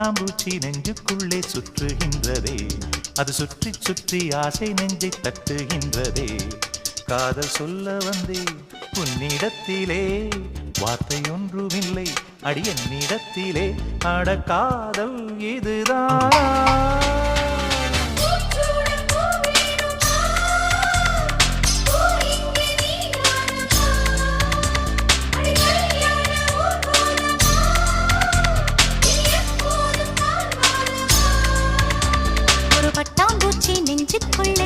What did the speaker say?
பாம்பூச்சி நெஞ்சுக்குள்ளே சுற்றுகின்றதே. அது சுற்றி சுற்றி ஆசை நெஞ்சை தட்டுகின்றதே. காதல் சொல்ல வந்தே உன்னிடத்திலே வார்த்தை ஒன்றுமில்லை அடி என்னிடத்திலே அட காதல் இதுதான் 짚을